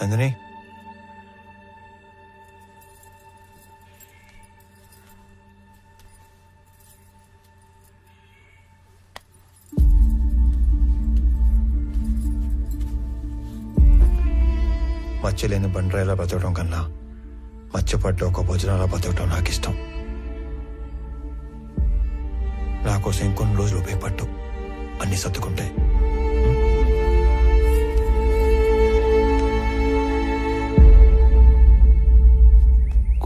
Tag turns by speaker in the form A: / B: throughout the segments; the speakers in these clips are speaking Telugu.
A: నందిని మచ్చలేని బండరాయిలా బతకడం కన్నా మచ్చపడ్డ ఒక భోజనాలా బతకడం నాకు ఇష్టం నా కోసం ఇంకొన్ని రోజులు ఉపయోగపట్టు అన్ని సర్దుకుంటాయి.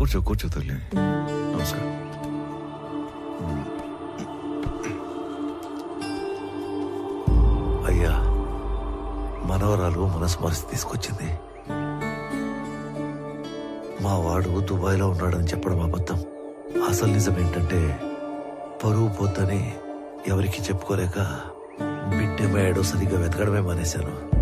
B: కూర్చో కూర్చో తల్లి. నమస్కారం.
C: అయ్యా మనవరాలు మనసు మరిసి తీసుకొచ్చింది. మా వాడు దుబాయ్లో ఉన్నాడని చెప్పడం అబద్ధం. అసలు నిజం ఏంటంటే పరువు పోతని ఎవరికి చెప్పుకోలేక బిడ్డమయ్యాడో సరిగ్గా వెతకడమే మానేశాను.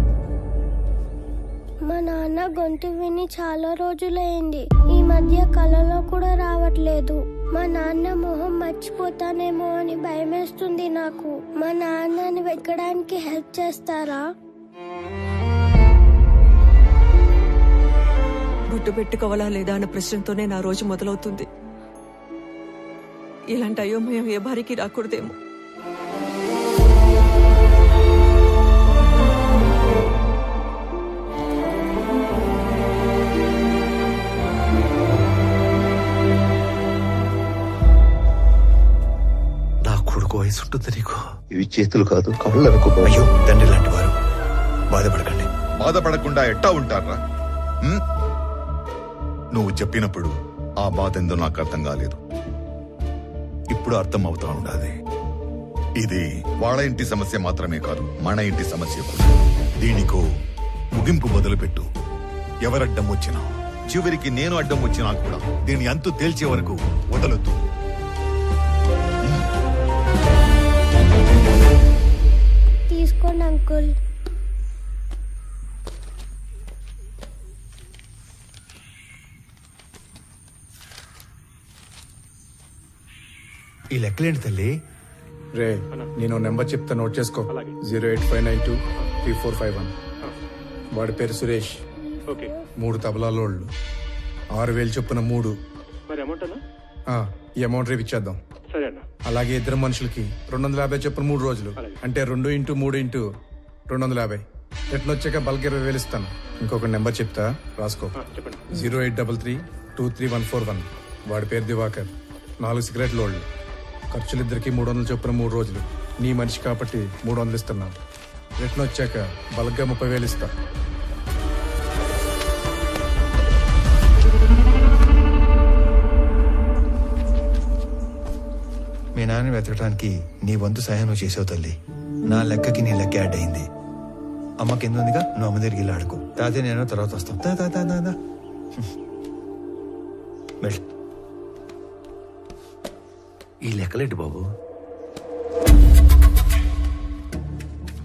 D: మా నాన్న గొంతు విని చాలా రోజులైంది. ఈ మధ్య కలలో కూడా రావట్లేదు. మా నాన్న మొహం మర్చిపోతానేమో అని భయమేస్తుంది నాకు. మా నాన్నని వెతకడానికి హెల్ప్ చేస్తారా?
E: గుట్టు పెట్టుకోవాలా లేదా అన్న ప్రశ్నతోనే నా రోజు మొదలవుతుంది. ఇలాంటి అయోమయం ఏ భార్యకి రాకూడదేమో.
C: ఉంటుంది నీకు ఇవి చేతులు కాదు కళ్ళు అనుకో
A: అయ్యో తండ్రి లాంటి వారు. బాధపడకండి.
B: బాధపడకుండా ఎట్టా ఉంటారా? నువ్వు చెప్పినప్పుడు ఆ బాధ ఎందో నాకు అర్థం కాలేదు. ఇప్పుడు అర్థం అవుతా ఉండాలి. ఇది వాళ్ళ ఇంటి సమస్య మాత్రమే కాదు మన ఇంటి సమస్య కూడా. దీనికో ముగింపు మొదలుపెట్టు. ఎవరడ్డం వచ్చినా చివరికి నేను అడ్డం వచ్చినా కూడా దీని అంతు తేల్చే వరకు వదలొద్దు.
D: తీసుకోండి అంకుల్
A: ఈ లెక్కలేంటి తల్లి?
F: రే నేను నెంబర్ చెప్తా నోట్ చేసుకో. Zero eight five nine two three four five one. వాడి పేరు సురేష్.
G: ఓకే.
F: మూడు తబలాలోళ్ళు ఆరు వేలు చొప్పున మూడు.
G: మరి అమౌంట్ అన్నా?
F: ఆ, ఈ అమౌంట్ రేపు ఇచ్చేద్దాం.
G: సరే అన్న.
F: అలాగే ఇద్దరు మనుషులకి రెండు వందల యాభై చొప్పున మూడు రోజులు. అంటే రెండు ఇంటూ మూడు ఇంటూ రెండు వందల యాభై. రిటర్న్ వచ్చాక బల్క్ ఇరవై వేలు ఇస్తాను. ఇంకొక నెంబర్ చెప్తా రాసుకో. Zero eight double three two three one four one. వాడి పేరు దివాకర్. నాలుగు సిగరెట్ లోళ్ళు ఖర్చులిద్దరికి మూడు వందలు చొప్పున మూడు రోజులు. నీ మనిషి కాబట్టి మూడు వందలు ఇస్తున్నాను. రిటర్న్ వచ్చాక బల్క్గా ముప్పై వేలు ఇస్తా.
A: మీ నాన్న వెతకడానికి నీ వంతు సహాయం నువ్వు చేసావు తల్లి. నా లెక్కకి నీ లెక్క యాడ్ అయింది అమ్మ కింద ఉందిగా నువ్వు అమ్మ దగ్గరికి వెళ్ళి ఆడుకో. తాతయ్య నేను తర్వాత వస్తాం. దా, దా, దా, దా, దా. వెళ్ళు.
C: ఈ లెక్కలేంటి బాబు?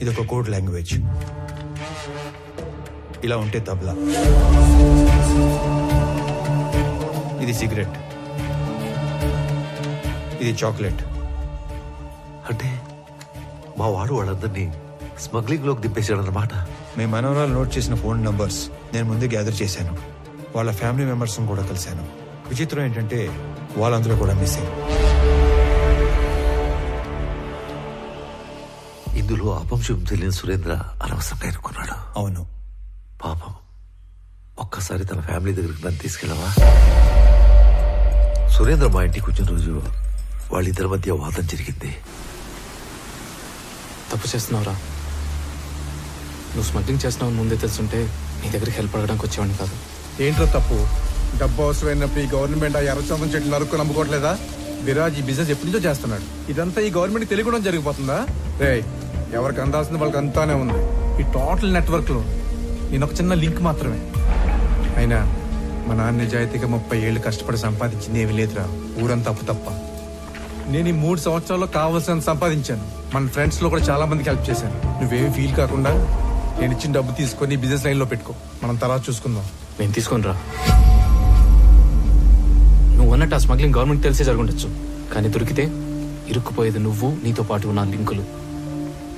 A: ఇది ఒక కోడ్ లాంగ్వేజ్. ఇలా ఉంటే తబలా. ఇది సిగరెట్. ఇది చాక్లెట్.
C: అంటే మా వాడు వాళ్ళందరినీ స్మగ్లింగ్లోకి దింపేశాడన్నమాట.
A: మీ మనవరాలు నోట్ చేసిన ఫోన్ నంబర్స్ నేను ముందే గ్యాదర్ చేశాను. వాళ్ళ ఫ్యామిలీ మెంబర్స్ కూడా కలిశాను. విచిత్రం ఏంటంటే వాళ్ళందరూ కూడా మిస్సింగ్
C: ఇందులో అపంశం తెలియని సురేంద్ర అనవసరంగా ఎన్నుకున్నాడు
A: అవును.
C: పాపం. ఒక్కసారి తన ఫ్యామిలీ దగ్గరికి నన్ను తీసుకెళ్ళవా? సురేంద్ర మా ఇంటికి వచ్చిన రోజు వాళ్ళిద్దరి మధ్య వాదం జరిగింది.
G: తప్పు చేస్తున్నావురా. నువ్వు స్మగ్లింగ్ చేస్తున్నావు ముందే తెలుసుంటే నీ దగ్గరికి హెల్ప్ అడగడానికి వచ్చేవాడిని కాదు.
F: ఏంట్రా తప్పు? డబ్బు అవసరమైనప్పుడు ఈ గవర్నమెంట్ ఆ ఎర్రచందం చెట్లు నరుక్కు నమ్ముకోవట్లేదా? విరాజ్ ఈ బిజినెస్ ఎప్పటి నుంచో చేస్తున్నాడు. ఇదంతా ఈ గవర్నమెంట్ తెలియకుండా జరిగిపోతుందా? రే ఎవరికి అందాల్సింది వాళ్ళకి అంతానే ఉంది. ఈ టోటల్ నెట్వర్క్లో నేను ఒక చిన్న లింక్ మాత్రమే. అయినా మా నాన్న నిజాయితీగా ముప్పై ఏళ్ళు కష్టపడి సంపాదించింది ఏమీ లేదురా. ఊరంతా అప్పు తప్ప. నేను ఈ మూడు సంవత్సరాల్లో కావాల్సిన సంపాదించాను. మన ఫ్రెండ్స్లో కూడా చాలా మందికి హెల్ప్ చేశాను. నువ్వేమి ఫీల్ కాకుండా నేను ఇచ్చిన డబ్బు తీసుకొని బిజినెస్ లైన్లో పెట్టుకో. మనం తర్వాత చూసుకుందాం.
G: నేను తీసుకొని రా నువ్వు అన్నట్టు ఆ స్మగ్లింగ్ గవర్నమెంట్ తెలిసే జరుగుండొచ్చు. కానీ దొరికితే ఇరుక్కుపోయేది నువ్వు నీతో పాటు ఉన్న లింకులు.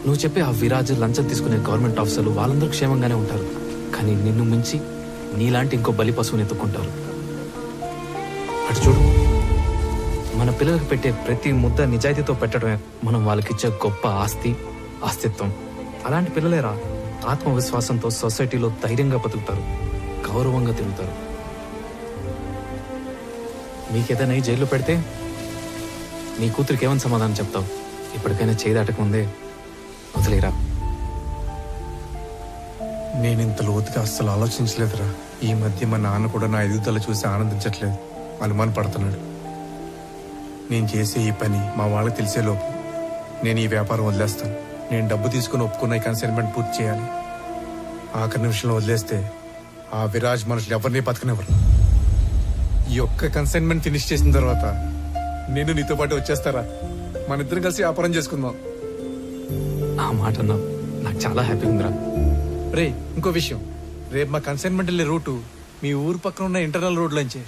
G: నువ్వు చెప్పే ఆ విరాజ్ లంచం తీసుకునే గవర్నమెంట్ ఆఫీసర్లు వాళ్ళందరూ క్షేమంగానే ఉంటారు. కానీ నిన్ను మించి నీలాంటి ఇంకో బలి పశువుని ఎత్తుకుంటారు అటు చూడు. పిల్లలకు పెట్టే ప్రతి ముద్ద నిజాయితీతో పెట్టడమే మనం వాళ్ళకిచ్చే గొప్ప ఆస్తి అస్తిత్వం అలాంటి పిల్లలేరా? ఆత్మవిశ్వాసంతో సొసైటీలో ధైర్యంగా బతుకుతారు గౌరవంగా తిరుగుతారు. మీకేదైనా ఈ జైల్లో పెడితే నీ కూతురికి ఏమని సమాధానం చెప్తావు? ఇప్పటికైనా చేయి దాటకముందే వదిలేరా?
F: నేను ఇంత లోతుగా అస్సలు ఆలోచించలేదురా. ఈ మధ్య మా నాన్న కూడా నా ఎదుగుదల చూసి ఆనందించట్లేదు. అనుమానపడుతున్నాడు. నేను చేసే ఈ పని మా వాళ్ళకి తెలిసేలోపు నేను ఈ వ్యాపారం వదిలేస్తాను. నేను డబ్బు తీసుకుని ఒప్పుకున్న ఈ కన్సైన్మెంట్ పూర్తి చేయాలి. ఆఖరి నిమిషంలో వదిలేస్తే ఆ విరాజ్ మనుషులు ఎవరిని బతకనివ్వరు. ఈ ఒక్క కన్సైన్మెంట్ ఫినిష్ చేసిన తర్వాత నేను నీతో పాటు వచ్చేస్తారా? మన ఇద్దరం కలిసి వ్యాపారం చేసుకుందాం.
G: ఆ మాట అన్నావు. నాకు చాలా హ్యాపీగా ఉందిరా.
F: రే ఇంకో విషయం. రేపు మా కన్సైన్మెంట్ వెళ్ళే రూటు మీ ఊరు పక్కన ఉన్న ఇంటర్నల్ రోడ్ లోంచి.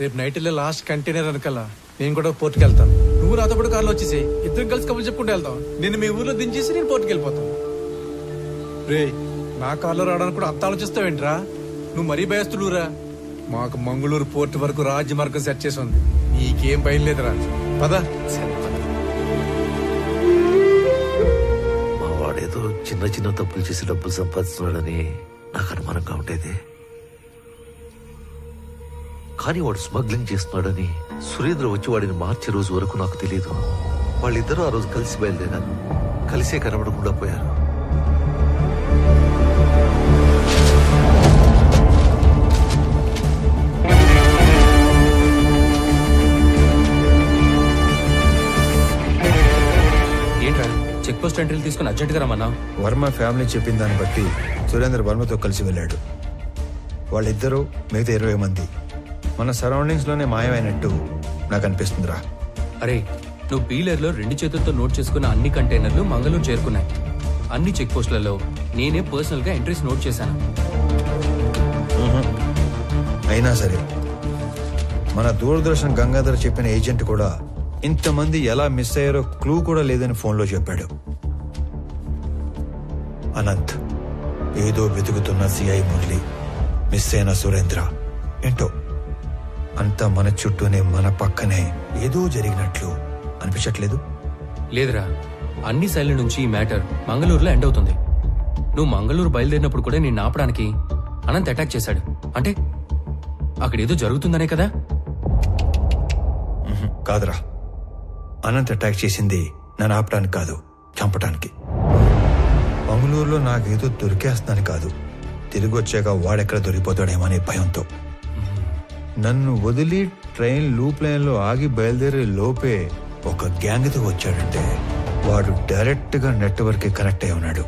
F: రేపు నైట్ వెళ్ళే లాస్ట్ కంటైనర్ వెనకాల నేను కూడా పోర్టుకి వెళ్తాను నువ్వు రాతపడు పాటు కార్లో వచ్చేసి ఇద్దరం కలిసి కబుర్లు చెప్పుకుంటూ వెళ్తాం నేను మీ ఊర్లో దించేసి నేను పోర్టుకి వెళ్ళిపోతాను రే నా కార్లో రావడానికి కూడా అంత ఆలోచిస్తావేంట్రా? నువ్వు మరీ భయస్తుడురా మాకు మంగళూరు పోర్ట్ వరకు రాజమార్గం సెట్ చేసి ఉంది. నీకేం భయం లేదురా. పదా
G: పద.
C: మా వాడేదో చిన్న చిన్న తప్పులు చేసి డబ్బులు సంపాదిస్తున్నాడని నాకు అనుమానంగా ఉండేది. కానీ వాడు స్మగ్లింగ్ చేస్తున్నాడని సురేంద్ర వచ్చి వాడిని మార్చే రోజు వరకు నాకు తెలియదు వాళ్ళిద్దరూ ఆ రోజు కలిసి బయలుదేరారు. కలిసే కనబడకుండా పోయారు.
H: ఏంట్రా? చెక్ పోస్ట్ ఎంట్రీలు తీసుకుని అర్జెంట్గా రమ్మన్నావు?
A: వర్మ ఫ్యామిలీ చెప్పిన దాన్ని బట్టి సురేంద్ర వర్మతో కలిసి వెళ్ళాడు. వాళ్ళిద్దరూ మిగతా ఇరవై మంది. మన సరౌండింగ్స్లోనే మాయమైనట్టు నాకు అనిపిస్తుందిరా.
H: అరే నువ్వు పీలర్లో రెండు చేతులతో నోట్ చేసుకున్న అన్ని కంటైనర్లు మంగళూరు చేరుకున్నాయి. అన్ని చెక్ పోస్టులలో నేనే పర్సనల్గా ఎంట్రీస్ నోట్ చేశాను.
A: అయినా సరే మన దూరదర్శన్ గంగాధర్ చెప్పిన ఏజెంట్ కూడా ఇంతమంది ఎలా మిస్ అయ్యారో క్లూ కూడా లేదని ఫోన్లో చెప్పాడు. అనంత్ ఏదో వెతుకుతున్న సిఐ మురళి మిస్ అయిన సురేంద్ర ఏంటో? అంతా మన చుట్టూనే మన పక్కనే ఏదో జరిగినట్లు అనిపించట్లేదు?
H: లేదురా. అన్ని శైలి నుంచి ఈ మ్యాటర్ మంగళూరులో ఎండ్ అవుతుంది. నువ్వు మంగళూరు బయలుదేరినప్పుడు కూడా నేను ఆపడానికి అనంత్ అటాక్ చేశాడు. అంటే అక్కడ ఏదో జరుగుతుందనే కదా?
A: కాదురా. అనంత్ అటాక్ చేసింది నన్ను ఆపడానికి కాదు చంపటానికి మంగళూరులో నాకేదో దొరికేస్తుందని కాదు. తిరిగి వచ్చాక వాడెక్కడ దొరికిపోతాడేమో అనే భయంతో. నన్ను వదిలి ట్రైన్ లూప్ లైన్లో ఆగి బయలుదేరే లోపే ఒక గ్యాంగ్తో వచ్చాడంటే వాడు డైరెక్ట్గా నెట్వర్క్కి కనెక్ట్ అయి ఉన్నాడు.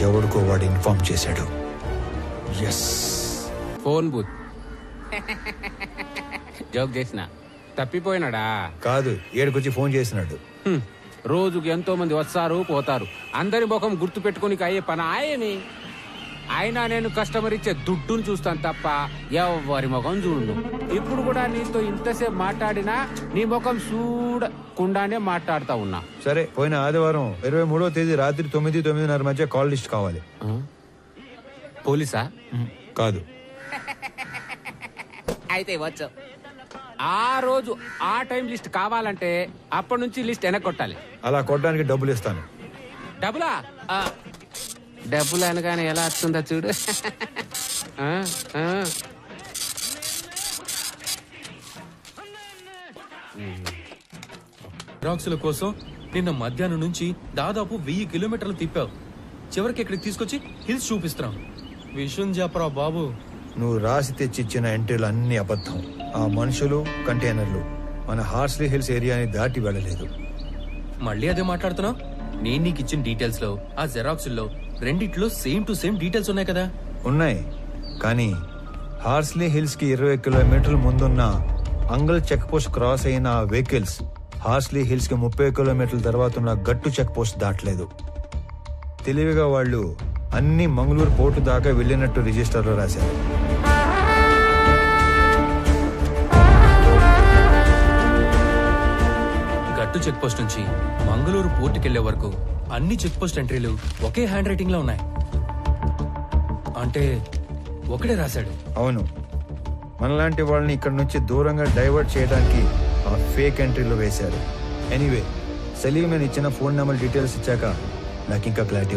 A: ఎవడికో వాడు ఇన్ఫార్మ్ చేశాడు. Yes
I: phone booth. జోక్ చేసిన. తప్పిపోయినాడా?
A: కాదు ఏడుకొచ్చి ఫోన్ చేసినాడు.
I: రోజుకి ఎంతో మంది వస్తారు పోతారు. అందరి ముఖం గుర్తు పెట్టుకుని అయ్యే పని ఆయని. అయినా నేను కస్టమర్ ఇచ్చే దుడ్డును చూస్తాను తప్ప ఎవరి ముఖం చూడు ఇప్పుడు కూడా నీతో ఇంతసేపు మాట్లాడినా నీ ముఖం చూడకుండానే మాట్లాడుతా ఉన్నా.
A: సరే పోయిన ఆదివారం ఇరవై మూడో తేదీ రాత్రి తొమ్మిది తొమ్మిదిన్నర మధ్య కాల్ లిస్ట్ కావాలి?
I: పోలీసా?
A: కాదు.
I: అయితే వచ్చు ఆ రోజు ఆ టైం లిస్ట్ కావాలంటే అప్పటి నుంచి లిస్ట్ వెనక్కొట్టాలి.
A: అలా కొట్టడానికి డబ్బులు ఇస్తాను.
I: డబ్బులా? డబ్బులు అనగానే ఎలా వస్తుందో చూడు. ఆ, ఆ.
H: జిరాక్సుల కోసం నిన్న మధ్యాహ్నం నుంచి దాదాపు వెయ్యి కిలోమీటర్లు తిప్పావు. చివరికి ఇక్కడికి తీసుకొచ్చి హిల్స్ చూపిస్తున్నాం. విషయం చెప్పరా బాబు.
A: నువ్వు రాసి తెచ్చిచ్చిన ఎంట్రీలు అన్ని అబద్ధం. ఆ మనుషులు కంటైనర్లు మన హార్స్లీ హిల్స్ ఏరియాని దాటి వెళ్ళలేదు.
H: మళ్ళీ అదే మాట్లాడుతున్నావు? నేను నీకు ఇచ్చిన డీటెయిల్స్లో ఆ జెరాక్స్లో రెండిట్లో సేమ్ టు సేమ్ డీటెయిల్స్ ఉన్నాయి కదా.
A: ఉన్నాయి. కానీ హార్స్లీ హిల్స్కి ఇరవై కిలోమీటర్ల ముందున్న అంగల్ చెక్ పోస్ట్ క్రాస్ అయిన ఆ వెహికల్స్ హార్స్లీ హిల్స్కి ముప్పై కిలోమీటర్ల తర్వాత ఉన్న గట్టు చెక్ పోస్ట్ దాటలేదు. తెలివిగా వాళ్ళు అన్ని మంగళూరు పోర్టు దాకా వెళ్ళినట్టు రిజిస్టర్లో రాశారు.
H: గట్టు చెక్ పోస్ట్ నుంచి మంగళూరు పోర్టుకెళ్ళే వరకు అన్ని చెక్ పోస్ట్ ఎంట్రీలు ఒకే హ్యాండ్ రైటింగ్లో ఉన్నాయి. అంటే ఒకడే రాశాడు.
A: అవును. మనలాంటి వాళ్ళని ఇక్కడ నుంచి దూరంగా డైవర్ట్ చేయడానికి ఆ ఫేక్ ఎంట్రీలో వేశారు. ఎనీవే సలీం నేను ఇచ్చిన ఫోన్ నెంబర్ డీటెయిల్స్ ఇచ్చాక నాకు ఇంకా క్లారిటీ